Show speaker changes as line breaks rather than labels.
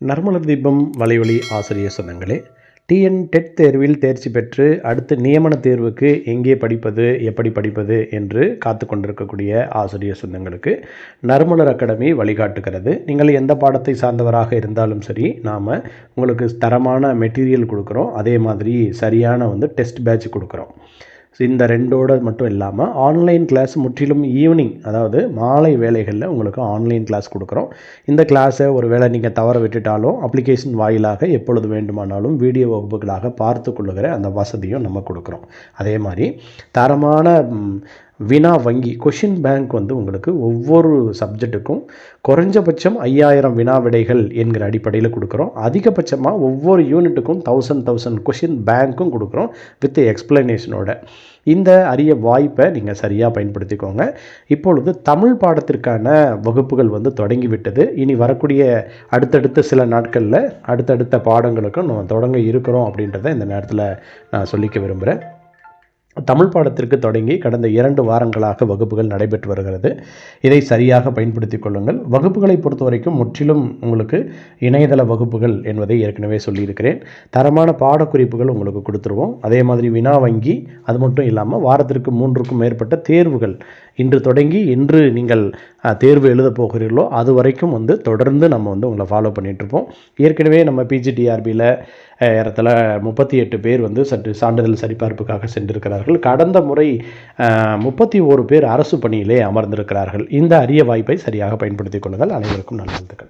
நர்மலர் தீபம் வலைவழி ஆசிரியர் சொந்தங்களே டிஎன் டெட் தேர்வில் தேர்ச்சி பெற்று அடுத்து நியமன தேர்வுக்கு எங்கே படிப்பது எப்படி படிப்பது என்று காத்து கொண்டிருக்கக்கூடிய ஆசிரியர் சொந்தங்களுக்கு நர்மலர் அகாடமி வழிகாட்டுகிறது. நீங்கள் எந்த பாடத்தை சார்ந்தவராக இருந்தாலும் சரி நாம் உங்களுக்கு தரமான மெட்டீரியல் கொடுக்குறோம். அதே மாதிரி சரியான வந்து டெஸ்ட் பேட்ச் கொடுக்குறோம். ஸோ இந்த ரெண்டோட மட்டும் இல்லாமல் ஆன்லைன் கிளாஸ் முற்றிலும் ஈவினிங் அதாவது மாலை வேலைகளில் உங்களுக்கு ஆன்லைன் கிளாஸ் கொடுக்குறோம். இந்த கிளாஸை ஒரு வேளை நீங்கள் தவற விட்டுட்டாலும் அப்ளிகேஷன் வாயிலாக எப்பொழுது வேண்டுமானாலும் வீடியோ வகுப்புகளாக பார்த்து கொள்ளுகிற அந்த வசதியும் நம்ம கொடுக்குறோம். அதே மாதிரி தரமான வினா வங்கி கொஷின் பேங்க் வந்து உங்களுக்கு ஒவ்வொரு சப்ஜெக்ட்டுக்கும் குறைஞ்சபட்சம் ஐயாயிரம் வினா விடைகள் என்கிற அடிப்படையில் கொடுக்குறோம். அதிகபட்சமாக ஒவ்வொரு யூனிட்டுக்கும் தௌசண்ட் தௌசண்ட் கொஷின் பேங்க்கும் கொடுக்குறோம் வித் எக்ஸ்பிளனேஷனோட இந்த அரிய வாய்ப்பை நீங்கள் சரியாக பயன்படுத்திக்கோங்க. இப்பொழுது தமிழ் பாடத்திற்கான வகுப்புகள் வந்து தொடங்கிவிட்டது. இனி வரக்கூடிய அடுத்தடுத்த சில நாட்களில் அடுத்தடுத்த பாடங்களுக்கும் நம்ம தொடங்க இருக்கிறோம் அப்படின்றத இந்த நேரத்தில் நான் சொல்லிக்க விரும்புகிறேன் தமிழ் பாடத்திற்கு தொடங்கி கடந்த இரண்டு வாரங்களாக வகுப்புகள் நடைபெற்று வருகிறது. இதை சரியாக பயன்படுத்திக் கொள்ளுங்கள். வகுப்புகளை பொறுத்த வரைக்கும் முற்றிலும் உங்களுக்கு இணையதள வகுப்புகள் என்பதை ஏற்கனவே சொல்லியிருக்கிறேன். தரமான பாடக்குறிப்புகள் உங்களுக்கு கொடுத்துருவோம். அதே மாதிரி வினா வங்கி அது மட்டும் இல்லாமல் வாரத்திற்கு மூன்றுக்கும் மேற்பட்ட தேர்வுகள் இன்று தொடங்கி இன்று நீங்கள் தேர்வு எழுத போகிறீர்களோ அது வரைக்கும் வந்து தொடர்ந்து நம்ம வந்து உங்களை ஃபாலோ பண்ணிகிட்ருப்போம் ஏற்கனவே நம்ம பிஜிடிஆர்பியில் இடத்துல முப்பத்தி எட்டு பேர் வந்து சற்று சான்றிதழ் சரிபார்ப்புக்காக சென்றிருக்கிறார்கள். கடந்த முறை முப்பத்தி ஓரு பேர் அரசு பணியிலே அமர்ந்திருக்கிறார்கள். இந்த அரிய வாய்ப்பை சரியாக பயன்படுத்திக் கொள்ளுதல் அனைவருக்கும் நல்வாழ்த்துக்கள்.